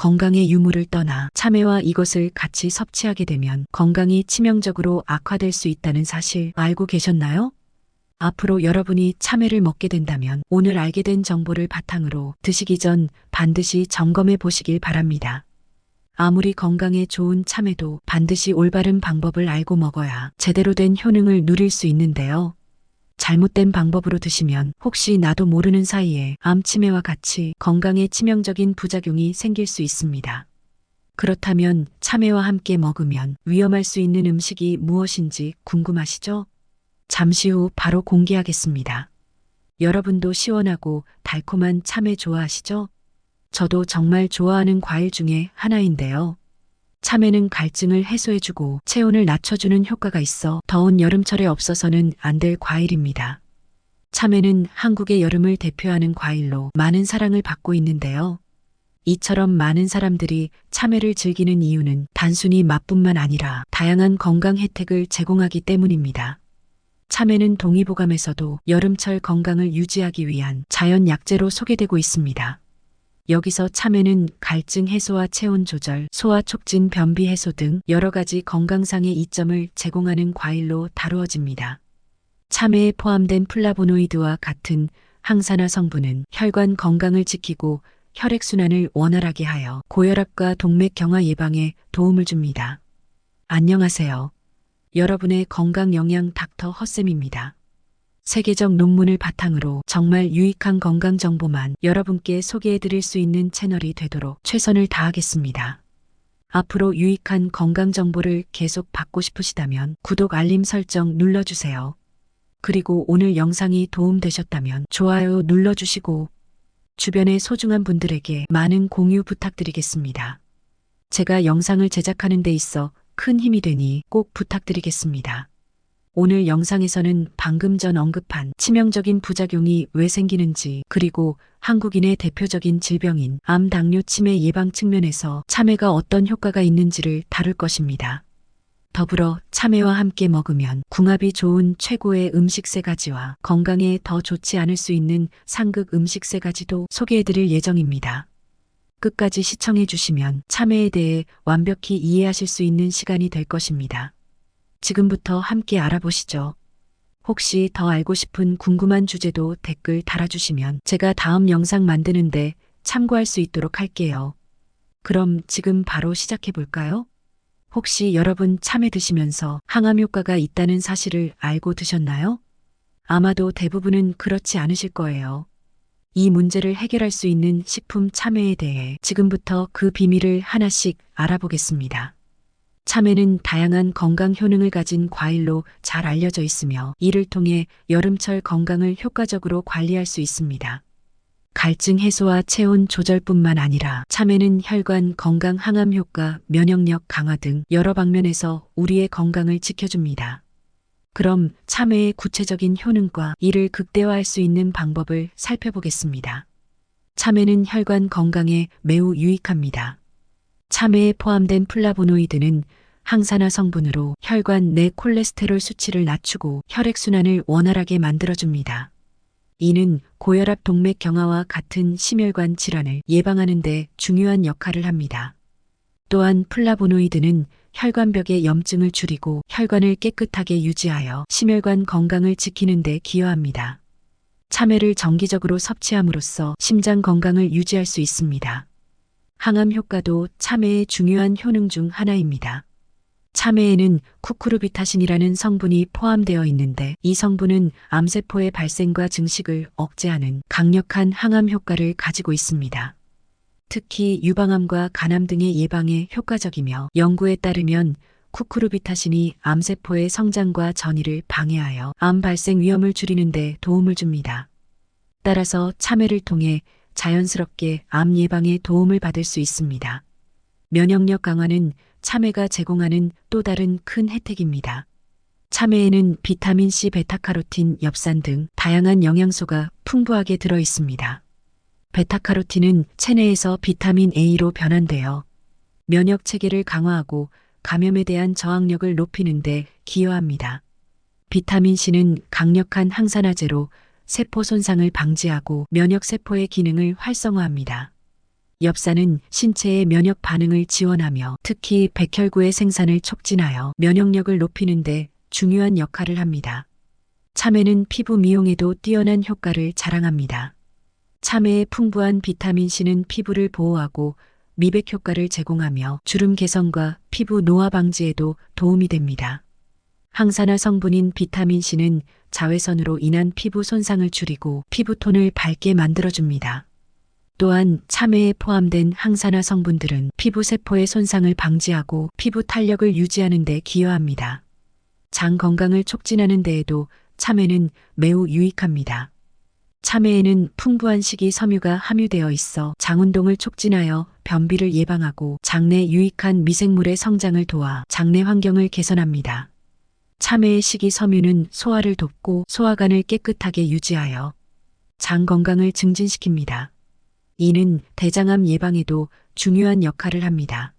건강의 유무를 떠나 참외와 이것을 같이 섭취하게 되면 건강이 치명적으로 악화될 수 있다는 사실 알고 계셨나요? 앞으로 여러분이 참외를 먹게 된다면 오늘 알게 된 정보를 바탕으로 드시기 전 반드시 점검해 보시길 바랍니다. 아무리 건강에 좋은 참외도 반드시 올바른 방법을 알고 먹어야 제대로 된 효능을 누릴 수 있는데요. 잘못된 방법으로 드시면 혹시 나도 모르는 사이에 암치매와 같이 건강에 치명적인 부작용이 생길 수 있습니다. 그렇다면 참외와 함께 먹으면 위험할 수 있는 음식이 무엇인지 궁금하시죠? 잠시 후 바로 공개하겠습니다. 여러분도 시원하고 달콤한 참외 좋아하시죠? 저도 정말 좋아하는 과일 중에 하나인데요. 참외는 갈증을 해소해주고 체온을 낮춰주는 효과가 있어 더운 여름철에 없어서는 안 될 과일입니다. 참외는 한국의 여름을 대표하는 과일로 많은 사랑을 받고 있는데요. 이처럼 많은 사람들이 참외를 즐기는 이유는 단순히 맛뿐만 아니라 다양한 건강 혜택을 제공하기 때문입니다. 참외는 동의보감에서도 여름철 건강을 유지하기 위한 자연 약재로 소개되고 있습니다. 여기서 참외는 갈증 해소와 체온 조절, 소화 촉진, 변비 해소 등 여러 가지 건강상의 이점을 제공하는 과일로 다루어집니다. 참외에 포함된 플라보노이드와 같은 항산화 성분은 혈관 건강을 지키고 혈액순환을 원활하게 하여 고혈압과 동맥경화 예방에 도움을 줍니다. 안녕하세요. 여러분의 건강 영양 닥터 헛쌤입니다. 세계적 논문을 바탕으로 정말 유익한 건강 정보만 여러분께 소개해 드릴 수 있는 채널이 되도록 최선을 다하겠습니다. 앞으로 유익한 건강 정보를 계속 받고 싶으시다면 구독 알림 설정 눌러주세요. 그리고 오늘 영상이 도움되셨다면 좋아요 눌러주시고 주변의 소중한 분들에게 많은 공유 부탁드리겠습니다. 제가 영상을 제작하는 데 있어 큰 힘이 되니 꼭 부탁드리겠습니다. 오늘 영상에서는 방금 전 언급한 치명적인 부작용이 왜 생기는지 그리고 한국인의 대표적인 질병인 암, 당뇨, 치매 예방 측면에서 참외가 어떤 효과가 있는지를 다룰 것입니다. 더불어 참외와 함께 먹으면 궁합이 좋은 최고의 음식 세 가지와 건강에 더 좋지 않을 수 있는 상극 음식 세 가지도 소개해 드릴 예정입니다. 끝까지 시청해 주시면 참외에 대해 완벽히 이해하실 수 있는 시간이 될 것입니다. 지금부터 함께 알아보시죠. 혹시 더 알고 싶은 궁금한 주제도 댓글 달아주시면 제가 다음 영상 만드는데 참고할 수 있도록 할게요. 그럼 지금 바로 시작해 볼까요? 혹시 여러분 참외 드시면서 항암 효과가 있다는 사실을 알고 드셨나요? 아마도 대부분은 그렇지 않으실 거예요. 이 문제를 해결할 수 있는 식품 참외에 대해 지금부터 그 비밀을 하나씩 알아보겠습니다. 참외는 다양한 건강 효능을 가진 과일로 잘 알려져 있으며 이를 통해 여름철 건강을 효과적으로 관리할 수 있습니다. 갈증 해소와 체온 조절뿐만 아니라 참외는 혈관 건강 항암 효과, 면역력 강화 등 여러 방면에서 우리의 건강을 지켜줍니다. 그럼 참외의 구체적인 효능과 이를 극대화할 수 있는 방법을 살펴보겠습니다. 참외는 혈관 건강에 매우 유익합니다. 참외에 포함된 플라보노이드는 항산화 성분으로 혈관 내 콜레스테롤 수치를 낮추고 혈액순환을 원활하게 만들어줍니다. 이는 고혈압 동맥 경화와 같은 심혈관 질환을 예방하는 데 중요한 역할을 합니다. 또한 플라보노이드는 혈관벽의 염증을 줄이고 혈관을 깨끗하게 유지하여 심혈관 건강을 지키는 데 기여합니다. 참외를 정기적으로 섭취함으로써 심장 건강을 유지할 수 있습니다. 항암 효과도 참외의 중요한 효능 중 하나입니다. 참외에는 쿠쿠르비타신이라는 성분이 포함되어 있는데 이 성분은 암세포의 발생과 증식을 억제하는 강력한 항암 효과를 가지고 있습니다. 특히 유방암과 간암 등의 예방에 효과적이며 연구에 따르면 쿠쿠르비타신이 암세포의 성장과 전이를 방해하여 암 발생 위험을 줄이는 데 도움을 줍니다. 따라서 참외를 통해 자연스럽게 암 예방에 도움을 받을 수 있습니다. 면역력 강화는 참외가 제공하는 또 다른 큰 혜택입니다. 참외에는 비타민C, 베타카로틴, 엽산 등 다양한 영양소가 풍부하게 들어 있습니다. 베타카로틴은 체내에서 비타민 A로 변환되어 면역 체계를 강화하고 감염에 대한 저항력을 높이는 데 기여합니다. 비타민 C는 강력한 항산화제로 세포 손상을 방지하고 면역 세포의 기능을 활성화합니다. 엽산은 신체의 면역 반응을 지원하며 특히 백혈구의 생산을 촉진하여 면역력을 높이는데 중요한 역할을 합니다. 참외는 피부 미용에도 뛰어난 효과를 자랑합니다. 참외의 풍부한 비타민C는 피부를 보호하고 미백 효과를 제공하며 주름 개선과 피부 노화 방지에도 도움이 됩니다. 항산화 성분인 비타민C는 자외선으로 인한 피부 손상을 줄이고 피부톤을 밝게 만들어줍니다. 또한 참외에 포함된 항산화 성분들은 피부 세포의 손상을 방지하고 피부 탄력을 유지하는 데 기여합니다. 장 건강을 촉진하는 데에도 참외는 매우 유익합니다. 참외에는 풍부한 식이 섬유가 함유되어 있어 장 운동을 촉진하여 변비를 예방하고 장내 유익한 미생물의 성장을 도와 장내 환경을 개선합니다. 참외의 식이 섬유는 소화를 돕고 소화관을 깨끗하게 유지하여 장 건강을 증진시킵니다. 이는 대장암 예방에도 중요한 역할을 합니다.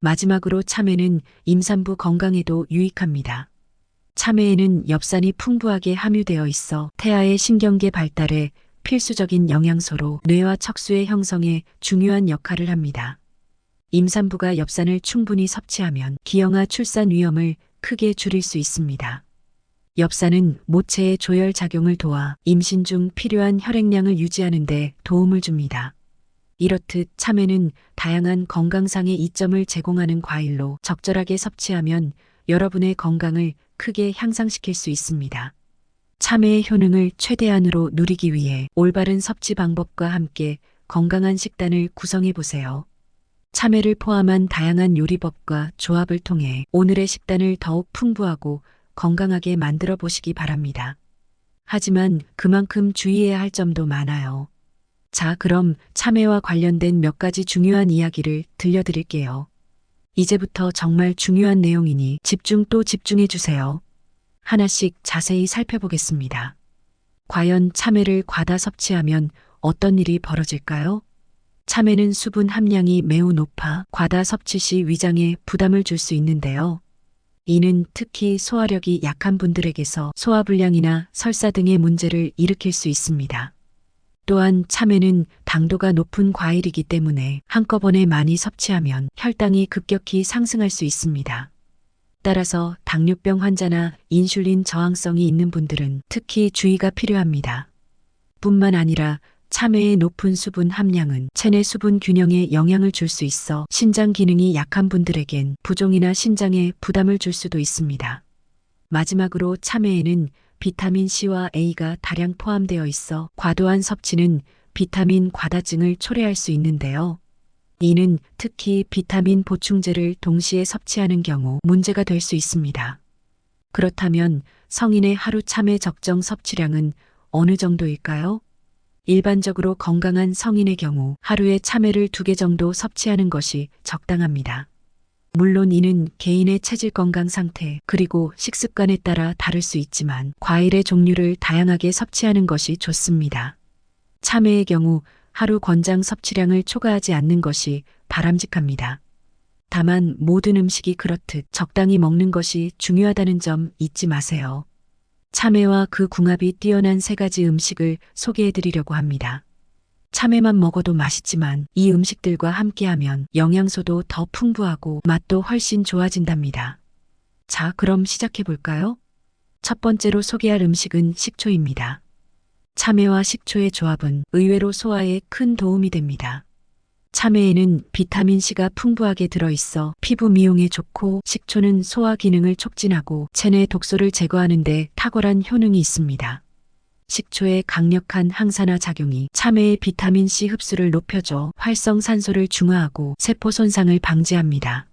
마지막으로 참외는 임산부 건강에도 유익합니다. 참외에는 엽산이 풍부하게 함유되어 있어 태아의 신경계 발달에 필수적인 영양소로 뇌와 척수의 형성에 중요한 역할을 합니다. 임산부가 엽산을 충분히 섭취하면 기형아 출산 위험을 크게 줄일 수 있습니다. 엽산은 모체의 조열 작용을 도와 임신 중 필요한 혈액량을 유지하는 데 도움을 줍니다. 이렇듯 참외는 다양한 건강상의 이점을 제공하는 과일로 적절하게 섭취하면 여러분의 건강을 크게 향상시킬 수 있습니다. 참외의 효능을 최대한으로 누리기 위해 올바른 섭취 방법과 함께 건강한 식단을 구성해 보세요. 참외를 포함한 다양한 요리법과 조합을 통해 오늘의 식단을 더욱 풍부하고 건강하게 만들어 보시기 바랍니다. 하지만 그만큼 주의해야 할 점도 많아요. 자, 그럼 참외와 관련된 몇 가지 중요한 이야기를 들려드릴게요. 이제부터 정말 중요한 내용이니 집중 또 집중해 주세요. 하나씩 자세히 살펴보겠습니다. 과연 참외를 과다 섭취하면 어떤 일이 벌어질까요? 참외는 수분 함량이 매우 높아 과다 섭취 시 위장에 부담을 줄 수 있는데요. 이는 특히 소화력이 약한 분들에게서 소화불량이나 설사 등의 문제를 일으킬 수 있습니다. 또한 참외는 당도가 높은 과일이기 때문에 한꺼번에 많이 섭취하면 혈당이 급격히 상승할 수 있습니다. 따라서 당뇨병 환자나 인슐린 저항성이 있는 분들은 특히 주의가 필요합니다. 뿐만 아니라 참외의 높은 수분 함량은 체내 수분 균형에 영향을 줄 수 있어 신장 기능이 약한 분들에겐 부종이나 신장에 부담을 줄 수도 있습니다. 마지막으로 참외에는 비타민 C와 A가 다량 포함되어 있어 과도한 섭취는 비타민 과다증을 초래할 수 있는데요. 이는 특히 비타민 보충제를 동시에 섭취하는 경우 문제가 될 수 있습니다. 그렇다면 성인의 하루 참외 적정 섭취량은 어느 정도일까요? 일반적으로 건강한 성인의 경우 하루에 참외를 두개 정도 섭취하는 것이 적당합니다. 물론 이는 개인의 체질 건강 상태 그리고 식습관에 따라 다를 수 있지만 과일의 종류를 다양하게 섭취하는 것이 좋습니다. 참외의 경우 하루 권장 섭취량을 초과하지 않는 것이 바람직합니다. 다만 모든 음식이 그렇듯 적당히 먹는 것이 중요하다는 점 잊지 마세요. 참외와 그 궁합이 뛰어난 세 가지 음식을 소개해 드리려고 합니다. 참외만 먹어도 맛있지만 이 음식들과 함께하면 영양소도 더 풍부하고 맛도 훨씬 좋아진답니다. 자, 그럼 시작해 볼까요? 첫 번째로 소개할 음식은 식초입니다. 참외와 식초의 조합은 의외로 소화에 큰 도움이 됩니다. 참외에는 비타민C가 풍부하게 들어있어 피부 미용에 좋고 식초는 소화 기능을 촉진하고 체내 독소를 제거하는 데 탁월한 효능이 있습니다. 식초의 강력한 항산화 작용이 참외의 비타민C 흡수를 높여줘 활성산소를 중화하고 세포 손상을 방지합니다.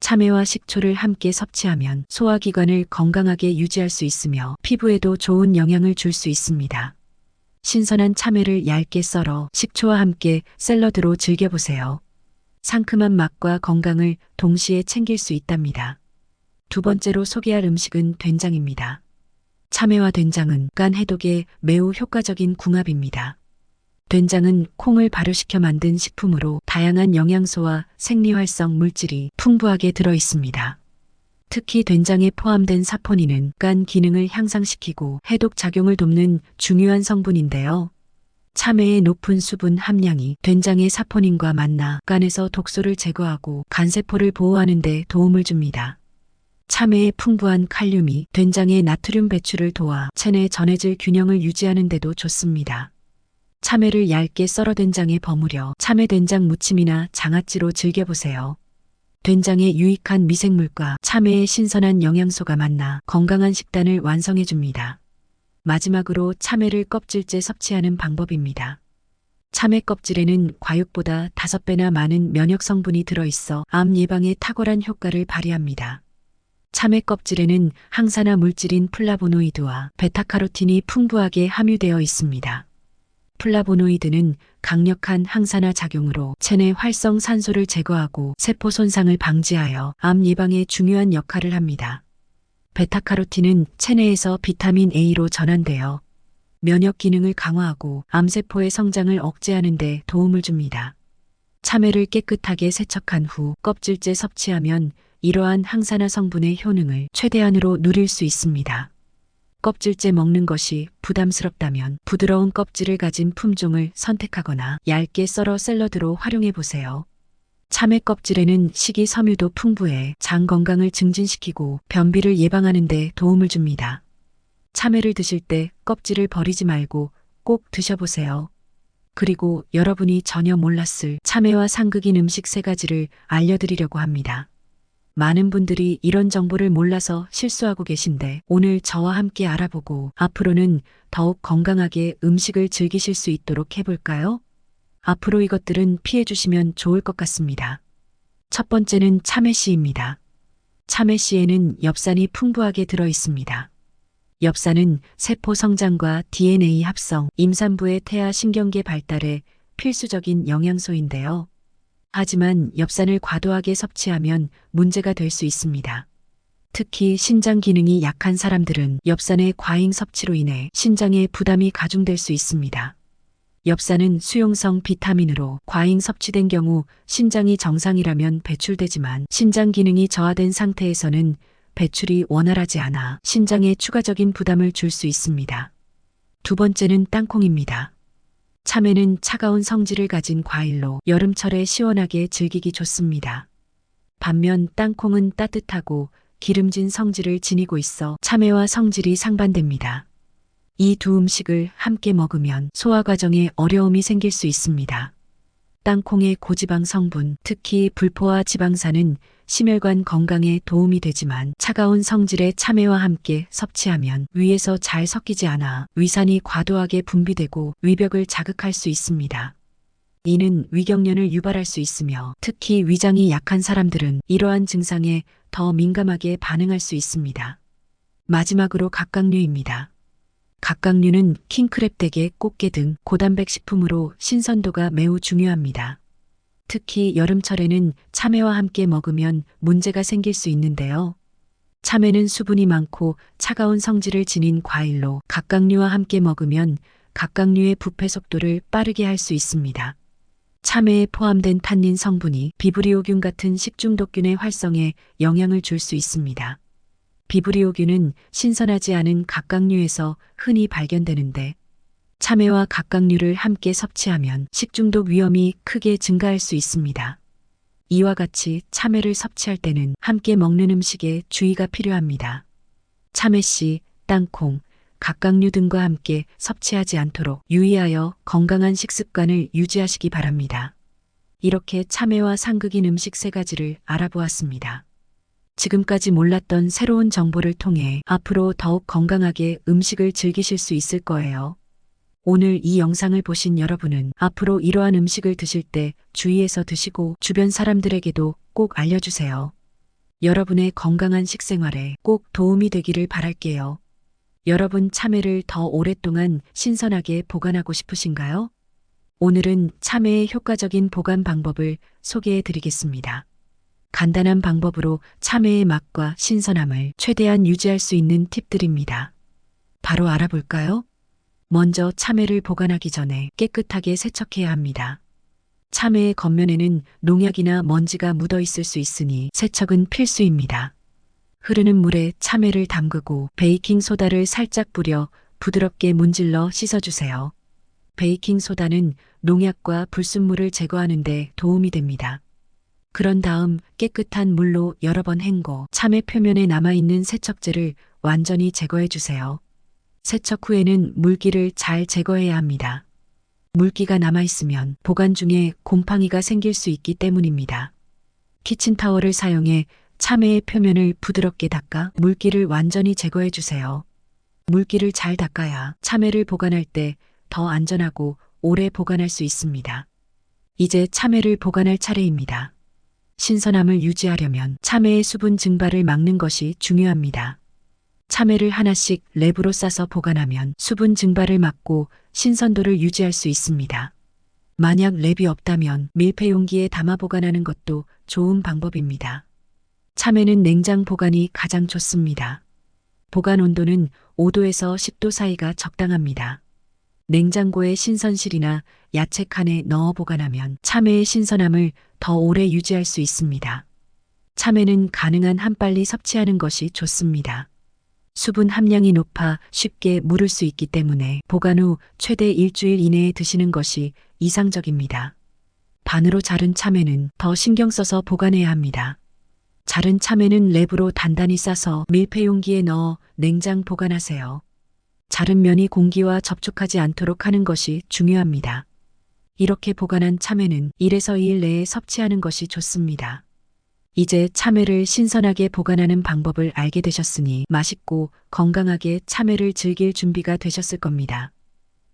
참외와 식초를 함께 섭취하면 소화기관을 건강하게 유지할 수 있으며 피부에도 좋은 영향을 줄 수 있습니다. 신선한 참외를 얇게 썰어 식초와 함께 샐러드로 즐겨보세요. 상큼한 맛과 건강을 동시에 챙길 수 있답니다. 두 번째로 소개할 음식은 된장입니다. 참외와 된장은 간 해독에 매우 효과적인 궁합입니다. 된장은 콩을 발효시켜 만든 식품으로 다양한 영양소와 생리활성 물질이 풍부하게 들어 있습니다. 특히 된장에 포함된 사포닌은 간 기능을 향상시키고 해독 작용을 돕는 중요한 성분인데요. 참외의 높은 수분 함량이 된장의 사포닌과 만나 간에서 독소를 제거하고 간세포를 보호하는 데 도움을 줍니다. 참외의 풍부한 칼륨이 된장의 나트륨 배출을 도와 체내 전해질 균형을 유지하는 데도 좋습니다. 참외를 얇게 썰어 된장에 버무려 참외 된장 무침이나 장아찌로 즐겨보세요. 된장의 유익한 미생물과 참외의 신선한 영양소가 만나 건강한 식단을 완성해 줍니다. 마지막으로 참외를 껍질째 섭취하는 방법입니다. 참외 껍질에는 과육보다 5배나 많은 면역 성분이 들어있어 암 예방에 탁월한 효과를 발휘합니다. 참외 껍질에는 항산화 물질인 플라보노이드와 베타카로틴이 풍부하게 함유되어 있습니다. 플라보노이드는 강력한 항산화 작용으로 체내 활성 산소를 제거하고 세포 손상을 방지하여 암 예방에 중요한 역할을 합니다. 베타카로틴은 체내에서 비타민 A로 전환되어 면역 기능을 강화하고 암세포의 성장을 억제하는 데 도움을 줍니다. 참외를 깨끗하게 세척한 후 껍질째 섭취하면 이러한 항산화 성분의 효능을 최대한으로 누릴 수 있습니다. 껍질째 먹는 것이 부담스럽다면 부드러운 껍질을 가진 품종을 선택하거나 얇게 썰어 샐러드로 활용해 보세요. 참외 껍질에는 식이섬유도 풍부해 장 건강을 증진시키고 변비를 예방하는 데 도움을 줍니다. 참외를 드실 때 껍질을 버리지 말고 꼭 드셔보세요. 그리고 여러분이 전혀 몰랐을 참외와 상극인 음식 세 가지를 알려드리려고 합니다. 많은 분들이 이런 정보를 몰라서 실수하고 계신데 오늘 저와 함께 알아보고 앞으로는 더욱 건강하게 음식을 즐기실 수 있도록 해볼까요? 앞으로 이것들은 피해주시면 좋을 것 같습니다. 첫 번째는 참외씨입니다. 참외씨에는 엽산이 풍부하게 들어 있습니다. 엽산은 세포 성장과 DNA 합성, 임산부의 태아 신경계 발달에 필수적인 영양소인데요. 하지만 엽산을 과도하게 섭취하면 문제가 될 수 있습니다. 특히 신장 기능이 약한 사람들은 엽산의 과잉 섭취로 인해 신장에 부담이 가중될 수 있습니다. 엽산은 수용성 비타민으로 과잉 섭취된 경우 신장이 정상이라면 배출되지만 신장 기능이 저하된 상태에서는 배출이 원활하지 않아 신장에 추가적인 부담을 줄 수 있습니다. 두 번째는 땅콩입니다. 참외는 차가운 성질을 가진 과일로 여름철에 시원하게 즐기기 좋습니다. 반면 땅콩은 따뜻하고 기름진 성질을 지니고 있어 참외와 성질이 상반됩니다. 이 두 음식을 함께 먹으면 소화 과정에 어려움이 생길 수 있습니다. 땅콩의 고지방 성분, 특히 불포화 지방산은 심혈관 건강에 도움이 되지만 차가운 성질의 참외와 함께 섭취하면 위에서 잘 섞이지 않아 위산이 과도하게 분비되고 위벽을 자극할 수 있습니다. 이는 위경련을 유발할 수 있으며 특히 위장이 약한 사람들은 이러한 증상에 더 민감하게 반응할 수 있습니다. 마지막으로 각각류입니다. 각각류는 킹크랩 대게, 꽃게 등 고단백 식품으로 신선도가 매우 중요합니다. 특히 여름철에는 참외와 함께 먹으면 문제가 생길 수 있는데요. 참외는 수분이 많고 차가운 성질을 지닌 과일로 각각류와 함께 먹으면 각각류의 부패 속도를 빠르게 할 수 있습니다. 참외에 포함된 탄닌 성분이 비브리오균 같은 식중독균의 활성에 영향을 줄 수 있습니다. 비브리오균은 신선하지 않은 각각류에서 흔히 발견되는데 참외와 각각류를 함께 섭취하면 식중독 위험이 크게 증가할 수 있습니다. 이와 같이 참외를 섭취할 때는 함께 먹는 음식에 주의가 필요합니다. 참외씨, 땅콩, 각각류 등과 함께 섭취하지 않도록 유의하여 건강한 식습관을 유지하시기 바랍니다. 이렇게 참외와 상극인 음식 세 가지를 알아보았습니다. 지금까지 몰랐던 새로운 정보를 통해 앞으로 더욱 건강하게 음식을 즐기실 수 있을 거예요. 오늘 이 영상을 보신 여러분은 앞으로 이러한 음식을 드실 때 주의해서 드시고 주변 사람들에게도 꼭 알려주세요. 여러분의 건강한 식생활에 꼭 도움이 되기를 바랄게요. 여러분 참외를 더 오랫동안 신선하게 보관하고 싶으신가요? 오늘은 참외의 효과적인 보관 방법을 소개해 드리겠습니다. 간단한 방법으로 참외의 맛과 신선함을 최대한 유지할 수 있는 팁들입니다. 바로 알아볼까요? 먼저 참외를 보관하기 전에 깨끗하게 세척해야 합니다. 참외의 겉면에는 농약이나 먼지가 묻어 있을 수 있으니 세척은 필수입니다. 흐르는 물에 참외를 담그고 베이킹 소다를 살짝 뿌려 부드럽게 문질러 씻어주세요. 베이킹소다는 농약과 불순물을 제거하는 데 도움이 됩니다. 그런 다음 깨끗한 물로 여러 번 헹궈 참외 표면에 남아있는 세척제를 완전히 제거해 주세요. 세척 후에는 물기를 잘 제거해야 합니다. 물기가 남아있으면 보관 중에 곰팡이가 생길 수 있기 때문입니다. 키친타월을 사용해 참외의 표면을 부드럽게 닦아 물기를 완전히 제거해 주세요. 물기를 잘 닦아야 참외를 보관할 때 더 안전하고 오래 보관할 수 있습니다. 이제 참외를 보관할 차례입니다. 신선함을 유지하려면 참외의 수분 증발을 막는 것이 중요합니다. 참외를 하나씩 랩으로 싸서 보관하면 수분 증발을 막고 신선도를 유지할 수 있습니다. 만약 랩이 없다면 밀폐 용기에 담아 보관하는 것도 좋은 방법입니다. 참외는 냉장 보관이 가장 좋습니다. 보관 온도는 5도에서 10도 사이가 적당합니다. 냉장고에 신선실이나 야채 칸에 넣어 보관하면 참외의 신선함을 더 오래 유지할 수 있습니다. 참외는 가능한 한 빨리 섭취하는 것이 좋습니다. 수분 함량이 높아 쉽게 무를 수 있기 때문에 보관 후 최대 일주일 이내에 드시는 것이 이상적입니다. 반으로 자른 참외는 더 신경 써서 보관해야 합니다. 자른 참외는 랩으로 단단히 싸서 밀폐 용기에 넣어 냉장 보관하세요. 자른 면이 공기와 접촉하지 않도록 하는 것이 중요합니다. 이렇게 보관한 참외는 1에서 2일 내에 섭취하는 것이 좋습니다. 이제 참외를 신선하게 보관하는 방법을 알게 되셨으니 맛있고 건강하게 참외를 즐길 준비가 되셨을 겁니다.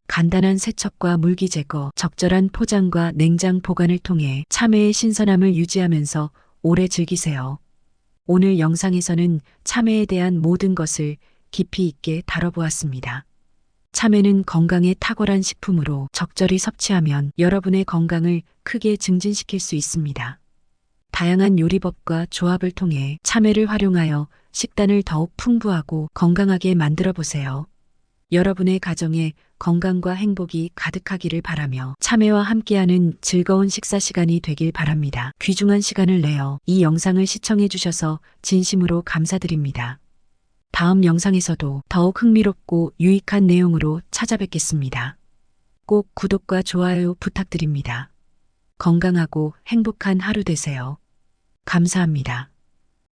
간단한 세척과 물기 제거, 적절한 포장과 냉장 보관을 통해 참외의 신선함을 유지하면서 오래 즐기세요. 오늘 영상에서는 참외에 대한 모든 것을 깊이 있게 다뤄보았습니다. 참외는 건강에 탁월한 식품으로 적절히 섭취하면 여러분의 건강을 크게 증진시킬 수 있습니다. 다양한 요리법과 조합을 통해 참외를 활용하여 식단을 더욱 풍부하고 건강하게 만들어 보세요. 여러분의 가정에 건강과 행복이 가득하기를 바라며 참외와 함께하는 즐거운 식사 시간이 되길 바랍니다. 귀중한 시간을 내어 이 영상을 시청해 주셔서 진심으로 감사드립니다. 다음 영상에서도 더욱 흥미롭고 유익한 내용으로 찾아뵙겠습니다. 꼭 구독과 좋아요 부탁드립니다. 건강하고 행복한 하루 되세요. 감사합니다.